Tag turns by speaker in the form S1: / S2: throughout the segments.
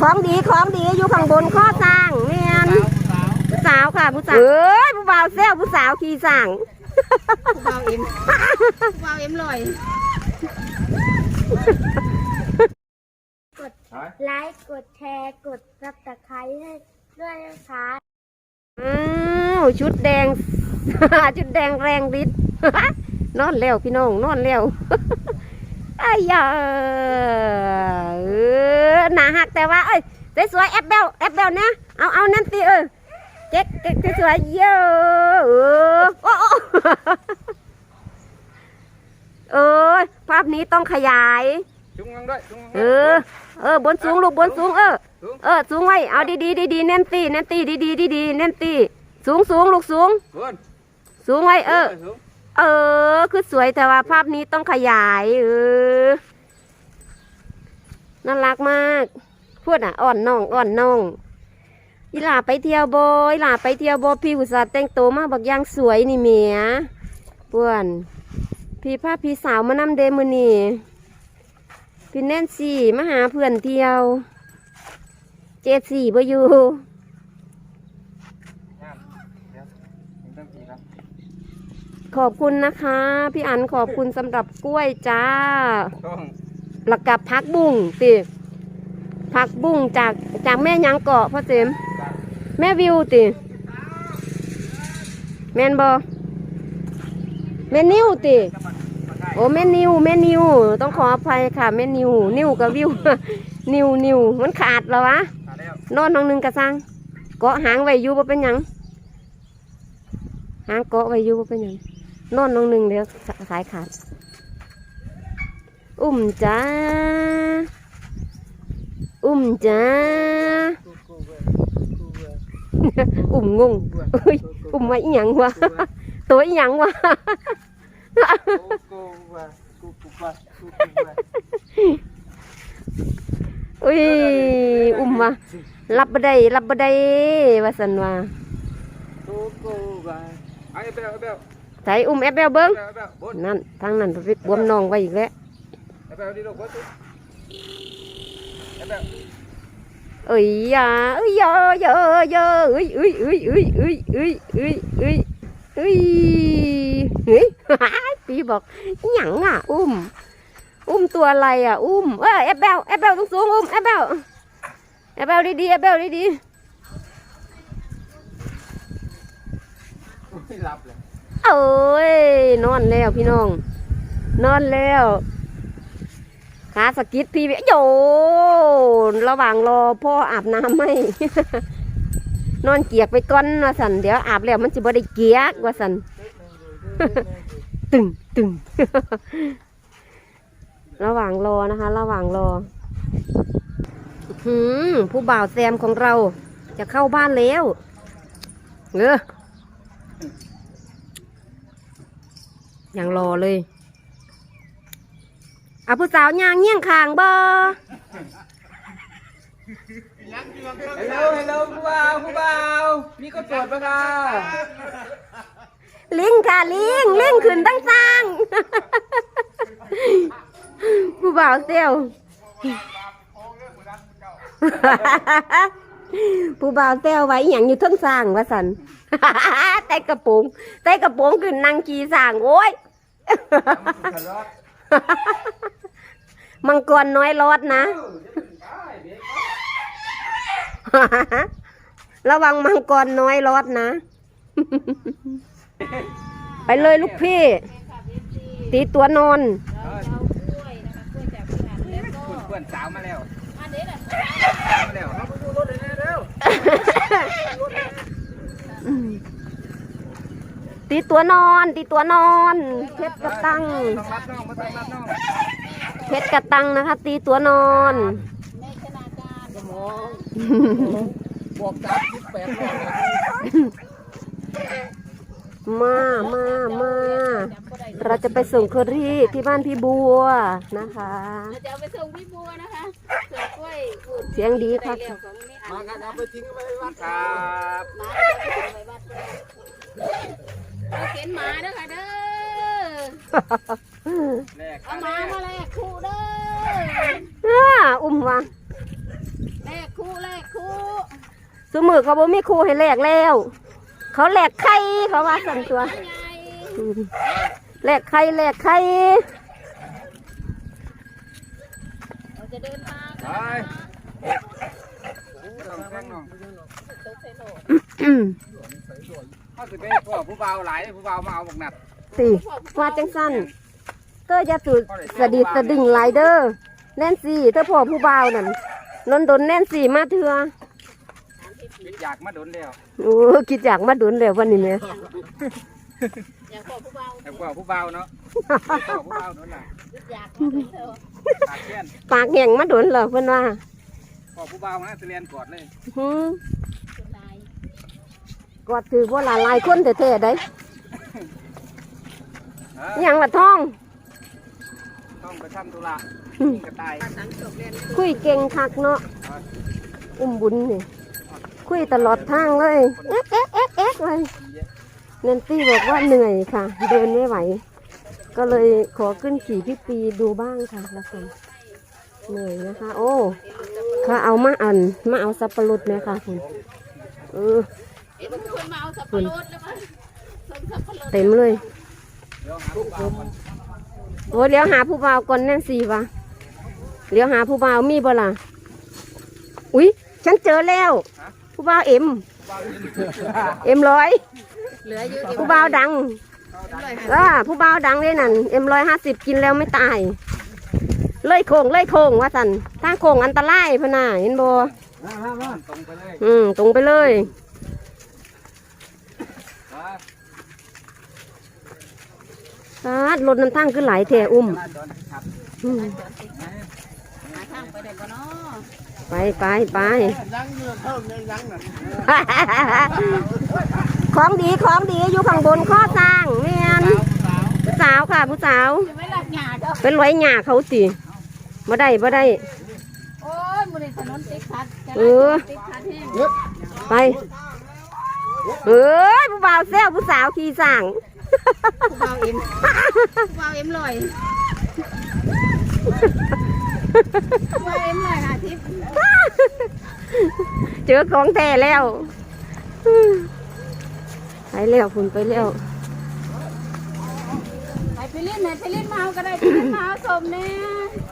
S1: ของดีของดีอยู่ข้างบนข้อสร้างเมียน
S2: สาวสาว
S1: ผู้สาวค่ะผู้สาวเอ้ยผู้บ่าวแซวผู้สาวขี่สร้าง
S3: เบาเอ็มเบาเอ็มลอย
S4: ไลค์กดแชร์กดซับสไครต์ให้ด้วยนะคะ
S1: อ้าวชุดแดงชุดแดงแรงฤทธิ์นอนแล้วพี่น้องนอนแล้วไอ้ยาเออหนาหักแต่ว่าเอ้ยสวยๆแอปเบลแอปเบลนะเอาเอานั่นสิเออเจ๊กเจ๊กสวยๆเยอะเออโอ้โอ้เออภาพนี้ต้องขยาย
S2: จุงลังด้วยจุงลัง
S1: เออ เออบนสูงลูกบนสูงเออ เออสูงไว้เอาดีดีดีดีๆแน่นตีแน่นตีดีดีดีดีๆแน่นตีสูงสูงลูกสูง
S2: เพื่อน
S1: สูงไว้เออเออ คือสวยแต่ว่าภาพนี้ต้องขยายเออน่ารักมากพูดอะอ่อนน้องอ่อนน้องอีหลาไปเที่ยวบอยหลาไปเที่ยวบอพี่อุตส่าห์แต่งตัวมาบักอยางสวยนี่เมียป่วนพี่พาพี่สาวมานำเดมือนี่พี่แน่นสี่มาหาเพื่อนเที่ยว เจดสี่บ่อยู่
S2: ตั้งกี่ครับ
S1: ขอบคุณนะคะ พี่อันขอบคุณสำหรับกล้วยจ้า
S2: ต้อง
S1: แล้วกับพักบุ้งติพักบุ้งจากจากแม่ยังเกาะพ่อเจมส์แม่วิวติแม่นบอแม่นิวติโอ้แม่นิวแม่นิวต้องขออภัยค่ะแม่นิวนิวกับวิว นิวนิวมันขาดแล้ววะ
S2: มาแล้ว
S1: นอนน้องหนึงกระซังเกาะหางไว้อยู่บ่เป็นหยังหางเกาะไว้อยู่บ่เป็นหยัง นอนน้องหนึ่งเดี๋ยวสายขาด อุ้มจ้า อุ้มจ้า อุ้มงงอุ้มไว้อีหยังวะ ตัวอีหยังวะอุ้ย อุ้มวะรับบ่ได้รับบ่ได้ว่าสันว่า
S2: กูกูว่าไอ้เบลไอ้เบล
S1: ใส่อุ้มแอปเบลเบิ้ง
S2: นั่
S1: นทางนั้นไปบวมนองไว้อีกแล้ว
S2: ไอ้เอ้เบล
S1: เอ้ยยาเอ้ยยาเยอะเยอะเอ้ยเอ้ยเอ้ยเอ้ยเอ้ยเอ้ยเอ้ยเอ้ยเอ้ยเฮ้ยปีบอกหยังอะ อุ้ม อุ้มตัวอะไรอะ อุ้มเออแอปเบลแอปเบลต้องสูงอุ้มแอปเบลแอปเบลดีๆแอปเบลดี
S2: ไม่รับเลย
S1: เอ้ยนอนแล้วพี่น้อง นอนแล้วขาสะกิดพี่เวยโยระหว่างรอพ่ออาบน้ำไหมนอนเกียกไปก่อนว่าสันเดี๋ยวอาบแล้วมันจะบ่ได้เกียกว่าสันตึงตึงระหว่างรอนะคะ ระหว่างรอหืมผู้บ่าวแซมของเราจะเข้าบ้านแล้วเออ ยังรอเลยเอาผู้สาวยางเงี้ยงคางบ่
S2: ฮัลโหลฮัลโหลผู้บ่าวผู้บ่าวนี่ก็โสดปะค่ะ
S1: ลิงค่ะลิงลิงขึ้นตั้งสร้าง ผู้บ่าวเซลผู้บ่าวเซลไว้อหย่างอยู่เทั้งสร้างว่าสัน แต่กระโปรงแต่กระโปรงขึ้นนางกีสร้างโอ้ยมังกรน้อยรอดนะระวังมังกรน้อยรอดนะ ไปเลยลูกพี่ ตีตัวนอน
S3: กล้วยนะคะกล้วยจากพี่อันแล้วก็
S2: เพื่อนสาวมาแล้ว
S3: อันนี้แหละ
S2: สาวมาแล้วเราไปดูรถเลยนะเร็ว
S1: ตีตัวนอน ตีตัวนอนเพชรกระตัง
S2: ต้องรับน้องมาต้องรับน้อง
S1: เพชรกระตังนะคะ ตีตัวนอน
S3: ในธนาการ
S2: สมองบวกสามสิบแปดร้อย
S1: มามามา
S3: จำก็ได้
S1: เราจะไปส่งเคอรี่ที่บ้านพี่บัวนะคะ
S3: เราจะเอาไปส่งพี่บัวนะคะเสือกล้วยพูด
S1: เสียงดี
S3: ได้
S1: ค่ะ
S3: เร็วของนี่อั
S2: มานกันเอาไปทิ้งไว้วัดครับ
S3: หมาจะเอาไปส่งไว้บ้านก็ได้เอาเข็นหมาเด้อค่ะเด้อ
S2: แรก
S3: เอาหมามาแลกคู่เด้อ
S1: ว่า
S3: แลกคู่แลกคู่
S1: สมือเขาบ่มีครูให้แลกแล้ว เขาแลกไข่เขาว่าสั่นตัว
S3: ไง
S1: อืมแลกไข่แลกไข่
S3: เราจะเดินทาง
S2: ไป ต้องแข้งน้องเขาสิไปพ่อผู้เบาหลายผู้เบามาเอาบักหนัด
S1: สิว่าจังสั้นเก็จะสุดสะดิดสะดิ่งหลเด้อแน่นสี่ถ้าพ่อผู้เบานั่นนนดนแน่นสี่มาเถื่อ
S2: คิดอยากมาโดนแล้ว
S1: โอ้คิดอยากมาดุนแล้ววันนี้แหม่
S3: อยากขอผู้เบา
S2: แต่ว่าผู้เบาเนาะผู้เบาโดนล่ะ
S3: อยากเป็นเธอ
S2: ตากแค้น
S1: ปากแห้งมาดุนเหรอเพิ่อนว่า
S2: พ่อผู้เบามาสิเรียนกอดเลย
S1: หืม
S3: คุณนาย
S1: กอดถือว่าหลายหลายคนแท้ๆได้
S2: เอ
S1: อ
S2: อ
S1: หยังละท้อง
S2: ต้องไปทำธุระ
S1: อืม
S2: ยิงกระต่าย
S3: สังจบเรียน
S1: คุยเก่งคักเนาะอุ้มบุญนี่คุยตลอดทางเลยเอ๊ะเอ๊ะเอ๊ะเอ๊ะเลยเนนตี้บอกว่าเหนื่อยค่ะ เดินไม่ไหว ก็เลยขอขึ้นขี่พี่ปีดูบ้างค่ะละคนเหนื่อยนะคะ โอ้ ข้าเอามาอันมาเอาสับปะรดไหมคะคุณเออ
S3: เอ็นคนมาเอาสับปะรดแล้วมาส่งสับปะรด
S1: เต็มเลย
S2: เดี๋ยวหาผู้เบาก่อน
S1: โอ้เดี๋ยวหาผู้บ่าวก่อนแน่นสีวะเดี๋ยวหาผู้บ่าวมีบ่ล่ะอุ๊ยฉันเจอแล้ว ผู้บ่าวเอ็ม เอ็มร้อย
S3: เหลืออยู่
S1: ผู้บ่าวดังว่าผู้บ่าวดังเลยนั่นเอ็มร้อยห้าสิบกินแล้วไม่ตาย เลยโค้งเลยโค้งว่าสันทางโค้งอันตรายพะน่าเห็นบ่
S2: ตรงไปเลย
S1: อืมตรงไปเลย
S2: มา
S1: สาดรถน้ำทางขึ้นหลายแท่อุ้ม
S2: จราจรครับ
S1: อืม
S3: หาทางไปได้บ่เนาะ
S1: ไปไปไปของดีของดีอยู่ข้างบนข้อสร้างเมียนผู้สาวค่ะผู้สาว
S3: จะไม่หลักหยาเด้อ
S1: เป็นร้อยหยาเขาสิ บ่ได้บ่ได้
S3: โอ้ยมื้อนี้ถนนติดขัดจะ
S1: เออ
S3: ติดขัดแห้ง
S1: ไปเอ้ยผู้บ่าวแซวผู้สาวขี่สร้าง
S3: ผู้เบาเอ็มผู้เบาเอ็มลอยผู้เบาเอ็มลอยหาทิพย์
S1: เจอของแท้แล้วไปแล้วคุณไปแล้ว
S3: ไปไปเล่นไหนไปเล่นมาเอาก็ได้ไปเล่นมาเอาสมแน่ฝ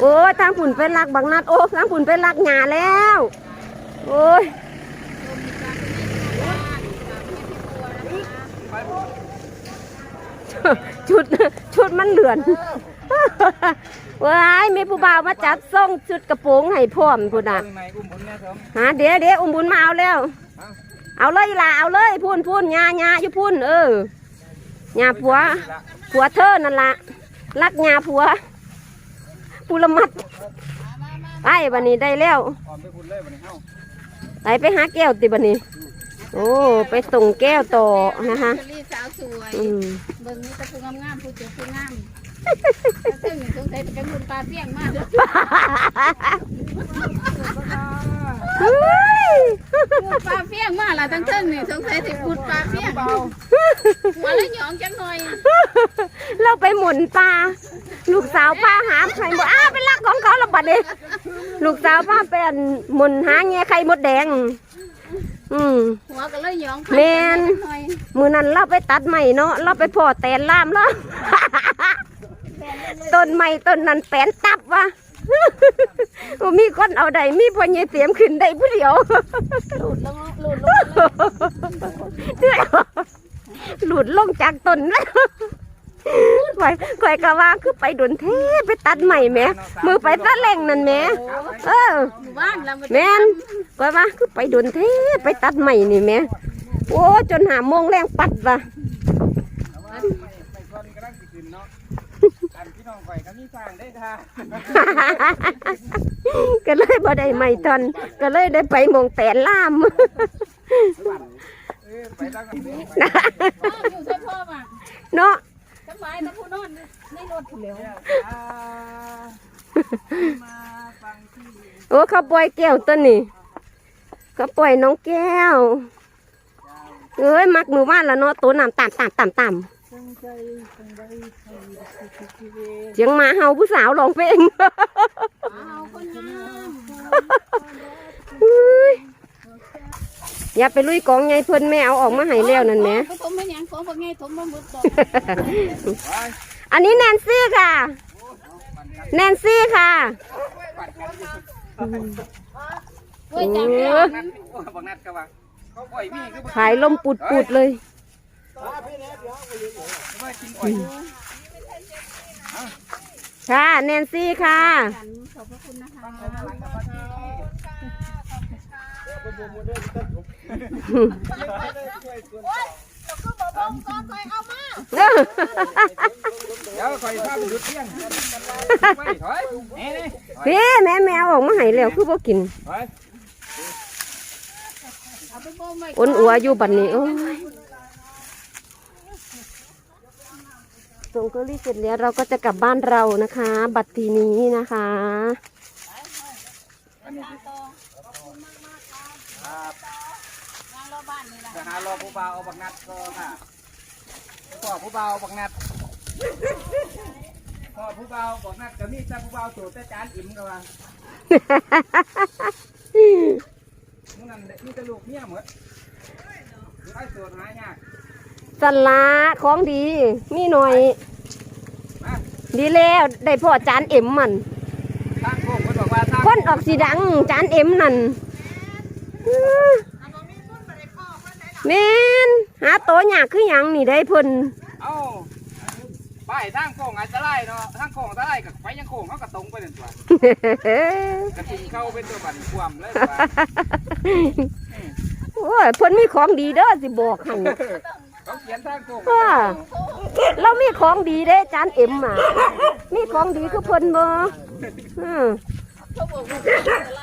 S1: โอ้ยทางผุนไปลักบังนัดโอ้ทางผุนไปลักหยาแล้ว โอ้ยชุดชุดมันเหลือนว้ายมีผู้บ่าวมาจับส่งชุดกระโปรงให้พร้อมพุ่นน่ะ
S2: ข้างในอุ้มบุญเนี่ยครับ
S1: ฮะเดี๋ยวเดี๋ยวอุ้มบุญมาเอาแล้ว
S2: เอา
S1: เอาเลยอีหล่ะเอาเลยพุ่นพุ่นยายาอยู่พุ่นเออยาผัวผัวเธอนั่นละ รักยาผัวปุรมัดไปบันนี้ได้แล้ว
S2: ออมไปคุณเลยวันนี้เฮา
S1: ไปไปหาแก้วติบันนี้ โอ้ ไปส่งแก้วต่อนะคะ
S3: เชอรี่สาวสวย
S1: อืม
S3: เบิ่งนี่ตะพูงามๆผู้เจ้าผู้งามซึ่งสงสัยจะเป็นบุญปลาเปี้ยงมากเด้อ
S1: เฮ้ย
S3: บุญ ปลาเปี้ยงมากล่ะทั้งเทิงนี่สงสัยสิบุญปลาเปี้ยงหัวละหยองจังหน่อย
S1: เราไปหมุนปลาลูกสาวป้าหาไข่หมดอ้าวเป็นลักของเขาและบัดนี้ลูกสาวป้าเป็นหมุนหาแง่ไข่มดแดง อืม
S3: หัวก็เลยหยอง
S1: แม่น
S3: จังหน่อย
S1: มือนั้นเราไปตัดใหม่เนาะเราไปพอแตนล่ามแล้วต้นใหม่ต้นนั้นแปนตับวะ บ่มีคนเอาใดมีพ่อใหญ่เสียมขึ้นได้ผู้เดียว
S3: หลุดลงหลุดลง
S1: หลุดลงจากต้นแล้วข่อยข่อยก็ว่าคือไปดนเทไปตัดใหม่แม่มือไปตัดแหล่งนั่นแม่เออ
S3: เรา
S1: แม่นข่อยว่าคือไปดนเทไปตัดใหม่นี่แม่โอ้จนหาโมงแรงปัดว่ะ
S2: ไปก่อนกำลังสิขึ้นเนาะอันพี่น้องข่อย ก็มีสร้างได้ค่ะ
S1: ก็เลยบ่ได้ใหม่ตอนก็เลยได้ไปหมองแปนล่าม
S2: เออไปตั้งกันเลย
S3: พ่ออยู่ใช่พ่อมา
S1: เนาะ
S3: สบายแต่ผู้นอนในรถผู้เหลว
S2: มาฟังที่
S1: โอ้เขาปล่อยแก้วตัวนี้เขาปล่อยน้องแก้ว เอ้ยมักมือว่านละเนาะตัวน้ำต่ำต่ำต่ำต่ำ
S2: ใจจังใดไทยสุขชีวิต
S1: เสียงหมาเห่าผู้สาวร้องเพลง
S3: เอาคนงาม
S1: อุ้ยอย่าไปลุยกองไงเพิ่นแม่เอาออกมาให้แล้วนั่นแหม
S3: ผสมไม่ยังของพวกไงถมมาหมดดอก
S2: ไป
S1: อันนี้แนนซี่ค่ะ แนนซี่ค่ะ
S2: ปัดกันอยู่
S3: เว้ยจังเลย
S1: เออ
S2: นัดโอ้บักนัดก็ว่าเขาปล่อยมีคือบ่
S1: ขายลมปุดปุดๆเลย
S2: ว่ากินอ่อย
S1: ค่ะแนนซี่ค่ะ
S3: กันขอบพระคุณนะคะ
S2: หลังกับป้าที่เดี๋ยวคอยพาไปหยุดเที่ยงไปถอยนี่นี่ถอย
S1: พี่แม่แมวออกมาให้แล้วคือบ่กิน
S2: ถอย
S3: เอาไปบ่มไว้
S1: อ้นอัวอยู่บัดนี้โอ้ย ส่งเกอรี่เสร็จแล้วเราก็จะกลับบ้านเรานะคะ บัดทีนี้นะคะ
S2: อันนี้
S3: ต่อ
S2: ครับ
S3: งานรอบบ้านนี่แหละ
S2: จะหารอผู้บ่าเอาบักนัดก็ค่ะพ่อผู้เบาบักนัดพ่อผู้บ่าบักนัดก็มีแต่ผู้เบาวโสดแต่จานอิ่มก็ว่ามึงนั่นมีแต่ลูกเมียหมดไอ้โสดหายาก
S1: สันละของดีมีหน่อย
S2: มา
S1: ดีแล้วได้พ่อจานเอ็มมัน
S2: ทางโค้งคนบอกว่าทาง
S1: คนออกสีดังจานเอ็มนั่นแม่นหาโตอยากคือหยังนี่ได้เพิ่น
S2: เอ้าไปทางโค้งอันตรายเนาะทางโค้งอันตรายกับไปยังโค้งเขาก็ตรงไปนั่นตัวกระทิงเข้าเป็นตัวบันความเลยว่า
S1: โอ้ยเพิ่นมีของดีเด้อสิบอกให้
S2: เขาเขียนทางโค้ง
S1: ว่าเรามีของดีเด้จานเอ็มอะมีของดีคือเพิ่นบ่อืม
S3: เขาบอกว่าอะไร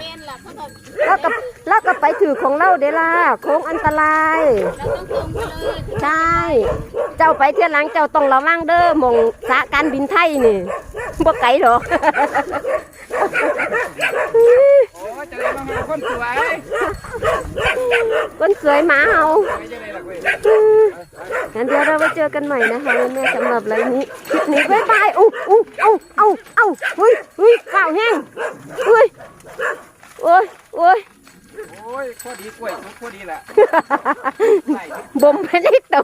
S3: แม่นล่ะเขาบอก
S1: แล้วก็แล้วก็ไปถือของเราเด้ล่ะของอันตราย
S3: เราต้องตรงไปเลย
S1: ใช่ เจ้าไปเที่ยวหลังเจ้าต้องระวังเด้อหมองสะการบินไทยนี่บ่ไกลดอก
S2: โอ้จะได้มาหาคนสวย
S1: คนสวยหมาเฮา
S2: ไม่จะได้หรอกเว้ย
S1: งั้นเดี๋ยวเราไปเจอกันใหม่นะคะแม่สำหรับไลฟ์นี้คลิปนี้บ๊ายบายอู้อู้เอาเอาเอาเฮ้ยเฮ้ยข้าวแห้งเฮ้ยโอ้ยโอ้ย
S2: โอ้ยพอดีกล้วยสุกพอดีแหละใส่
S1: บ่มไปเล็กโต